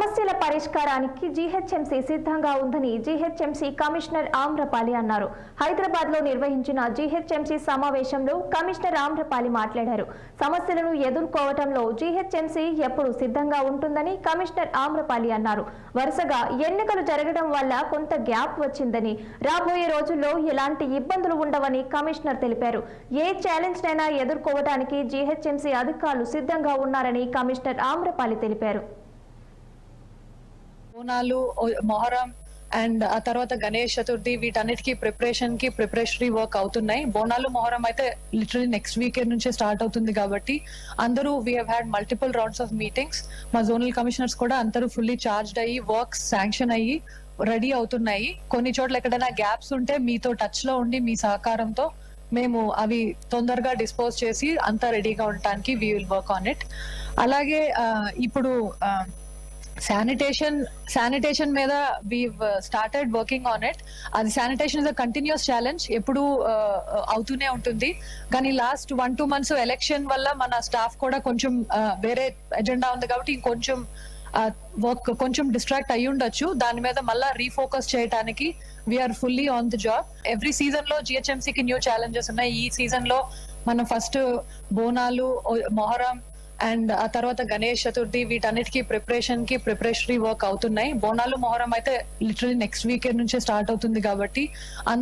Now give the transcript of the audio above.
సమస్యల పరిష్కారానికి జీహెచ్ఎంసీ సిద్ధంగా ఉందని జీహెచ్ఎంసీ కమిషనర్ ఆమ్రపాలి అన్నారు. హైదరాబాద్లో నిర్వహించిన జీహెచ్ఎంసీ సమావేశంలో కమిషనర్ ఆమ్రపాలి మాట్లాడారు. సమస్యలను ఎదుర్కోవటంలో జీహెచ్ఎంసీ ఎప్పుడు సిద్ధంగా ఉంటుందని కమిషనర్ ఆమ్రపాలి అన్నారు. వరుసగా ఎన్నికలు జరగడం వల్ల కొంత గ్యాప్ వచ్చిందని రాబోయే రోజుల్లో ఎలాంటి ఇబ్బందులు ఉండవని కమిషనర్ తెలిపారు. ఏ ఛాలెంజ్ నైనా ఎదుర్కోవటానికి జీహెచ్ఎంసీ అధికారులు సిద్ధంగా ఉన్నారని కమిషనర్ ఆమ్రపాలి తెలిపారు. బోనాలు మొహరం అండ్ ఆ తర్వాత గణేష్ చతుర్థి వీటన్నిటికీ ప్రిపరేషన్కి ప్రిపరేషనరీ వర్క్ అవుతున్నాయి. బోనాలు మొహరం అయితే లిటరలీ నెక్స్ట్ వీకెండ్ నుంచే స్టార్ట్ అవుతుంది కాబట్టి అందరూ we had multiple rounds of meetings మా జోనల్ కమిషనర్స్ కూడా అందరూ ఫుల్లీ చార్జ్డ్ అయ్యి వర్క్స్ శాంక్షన్ అయ్యి రెడీ అవుతున్నాయి. కొన్ని చోట్ల ఎక్కడైనా గ్యాప్స్ ఉంటే మీతో టచ్లో ఉండి మీ సహకారంతో మేము అవి తొందరగా డిస్పోజ్ చేసి అంతా రెడీగా ఉండటానికి we will work on it అలాగే ఇప్పుడు శానిటేషన్ శానిటేషన్ మీద we started working on it అది sanitation is a continuous challenge ఎప్పుడు అవుతూనే ఉంటుంది. కానీ last one two months election వల్ల మన స్టాఫ్ కూడా కొంచెం uh, వేరే ఎజెండా ఉంది కాబట్టి ఇంకొంచెం uh, వర్క్ కొంచెం డిస్ట్రాక్ట్ అయ్యి ఉండొచ్చు. దాని మీద మళ్ళా రీఫోకస్ చేయడానికి we are fully on the job every సీజన్లో జిహెచ్ఎంసీకి కి న్యూ ఛాలెంజెస్ ఉన్నాయి. ఈ సీజన్లో మనం ఫస్ట్ బోనాలు మొహరం అండ్ ఆ తర్వాత గణేష్ చతుర్థి వీటన్నిటికీ ప్రిపరేషన్కి ప్రిపరేషనరీ వర్క్ అవుతున్నాయి. బోనాలు మొహరం అయితే లిటరలీ నెక్స్ట్ వీకెండ్ నుంచే స్టార్ట్ అవుతుంది కాబట్టి అందరూ